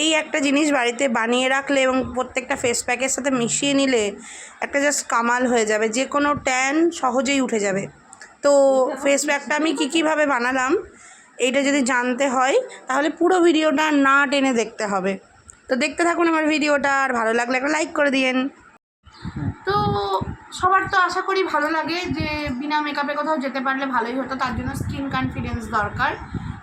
এই একটা জিনিস বাড়িতে বানিয়ে রাখলে এবং প্রত্যেকটা ফেস প্যাকের সাথে মিশিয়ে নিলে একটা জাস্ট কামাল হয়ে যাবে। যে কোনো ট্যান সহজেই উঠে যাবে। তো ফেস প্যাকটা আমি কী কীভাবে বানালাম, এইটা যদি জানতে হয়, তাহলে পুরো ভিডিওটা না টেনে দেখতে হবে। তো দেখতে থাকুন আমার ভিডিওটা, আর ভালো লাগলে একটা লাইক করে দিয়েন। তো সবার তো আশা করি ভালো লাগে যে বিনা মেকআপে কোথাও যেতে পারলে ভালোই হতো, তার জন্য স্কিন কনফিডেন্স দরকার।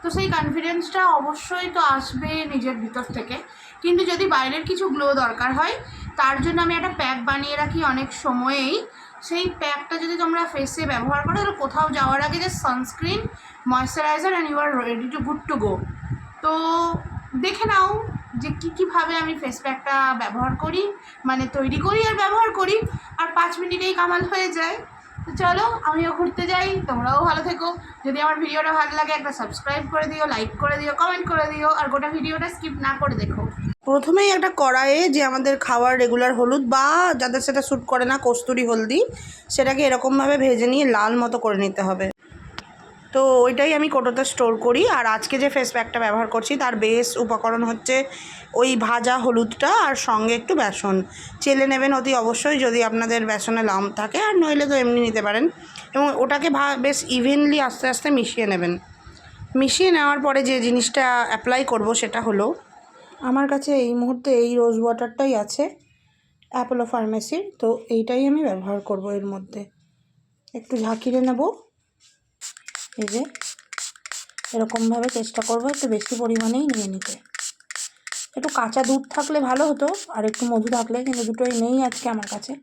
তো সেই কনফিডেন্সটা অবশ্যই তো আসবে নিজের ভিতর থেকে। কিন্তু যদি বাইরের কিছু গ্লো দরকার হয়, তার জন্য আমি একটা প্যাক বানিয়ে রাখি অনেক সময়েই। সেই প্যাকটা যদি তোমরা ফেসে ব্যবহার করো, তাহলে কোথাও যাওয়ার আগে যে sunscreen moisturiser and you are ready to good to go তো দেখে নাও যে কী কীভাবে আমি ফেস প্যাকটা ব্যবহার করি মানে তৈরি করি আর ব্যবহার করি। আর পাঁচ মিনিটেই কামাল হয়ে যায়। তো চলো, আমিও ঘুরতে যাই, তোমরাও ভালো থেকো। যদি আমার ভিডিওটা ভালো লাগে, একটা সাবস্ক্রাইব করে দিও লাইক করে দিও কমেন্ট করে দিও, আর গোটা ভিডিওটা স্কিপ না করে দেখো। প্রথমেই একটা কড়াইয়ে যে আমাদের খাওয়ার রেগুলার হলুদ বা যাদের সেটা শ্যুট করে না, কস্তুরি হলদি, সেটাকে এরকমভাবে ভেজে নিয়ে লাল মতো করে নিতে হবে। তো ওইটাই আমি কোটোতে স্টোর করি। আর আজকে যে ফেস প্যাকটা ব্যবহার করছি, তার বেস উপকরণ হচ্ছে ওই ভাজা হলুদটা আর সঙ্গে একটু বেসন। চেলে নেবেন অতি অবশ্যই যদি আপনাদের বেসনে লাম থাকে, আর নইলে তো এমনি নিতে পারেন। এবং ওটাকে ভা বেশ ইভেনলি আস্তে আস্তে মিশিয়ে নেবেন। মিশিয়ে নেওয়ার পরে যে জিনিসটা অ্যাপ্লাই করব সেটা হলো, আমার কাছে এই মুহূর্তে এই রোজ ওয়াটারটাই আছে অ্যাপোলো ফার্মেসির তো এইটাই আমি ব্যবহার করব এর মধ্যে। একটু ঝাঁকিয়ে নেব। এই যে, এরকমভাবে চেষ্টা করব একটু বেশি পরিমাণেই নিয়ে নিতে। একটু কাঁচা দুধ থাকলে ভালো হতো, আর একটু মধু থাকলে, কিন্তু দুটোই নেই আজকে আমার কাছে,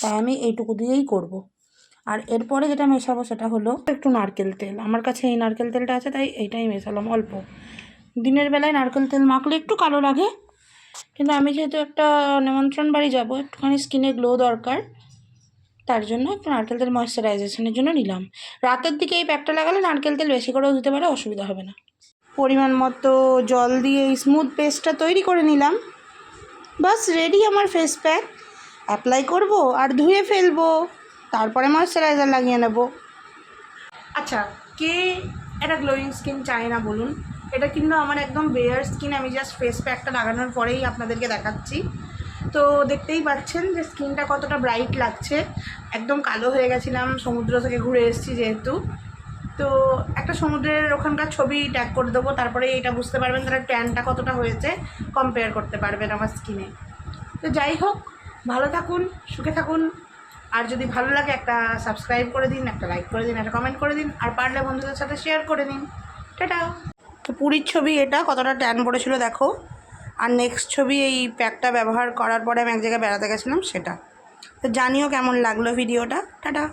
তাই আমি এইটুকু দিয়েই করব। আর এরপরে যেটা মেশাবো সেটা হলো একটু নারকেল তেল। আমার কাছে এই নারকেল তেলটা আছে, তাই এইটাই মেশালাম অল্প। দিনের বেলায় নারকেল তেল মাখলে একটু কালো লাগে, কিন্তু আমি যেহেতু একটা নিমন্ত্রণ বাড়ি যাব, একটুখানি স্কিনে গ্লো দরকার তার জন্য একটু নারকেল তেল ময়শ্চারাইজেশনের জন্য নিলাম। রাতের দিকে এই প্যাকটা লাগালে নারকেল তেল বেশি করেও দিতে পারে, অসুবিধা হবে না। পরিমাণ মতো জল দিয়ে স্মুথ পেস্টটা তৈরি করে নিলাম। বাস রেডি আমার ফেস প্যাক অ্যাপ্লাই করব আর ধুয়ে ফেলব। তারপরে ময়শ্চারাইজার লাগিয়ে নেব। আচ্ছা কে একটা গ্লোয়িং স্কিন চায় না বলুন? এটা কিন্তু আমার একদম বেয়ার স্কিন আমি জাস্ট ফেস প্যাকটা লাগানোর পরেই আপনাদেরকে দেখাচ্ছি। তো দেখতেই পাচ্ছেন যে স্কিনটা কতটা ব্রাইট লাগছে। একদম কালো হয়ে গেছিলাম, সমুদ্র থেকে ঘুরে এসেছি যেহেতু। তো একটা সমুদ্রের ওখানকার ছবি ট্যাগ করে দেবো, তারপরে এটা বুঝতে পারবেন তারা ট্যানটা কতটা হয়েছে কম্পেয়ার করতে পারবেন আমার স্কিনে তো যাই হোক, ভালো থাকুন, সুখে থাকুন। আর যদি ভালো লাগে একটা সাবস্ক্রাইব করে দিন, একটা লাইক করে দিন, একটা কমেন্ট করে দিন, আর পারলে বন্ধুদের সাথে শেয়ার করে দিন টাটা! তো পুরীর ছবি এটা কতটা ট্যান পড়েছিল দেখো। আর নেক্সট ছবি এই প্যাকটা ব্যবহার করার পরে আমি এক জায়গায় বেড়াতে গেছিলাম, সেটা। তো জানিও কেমন লাগল ভিডিওটা টাটা।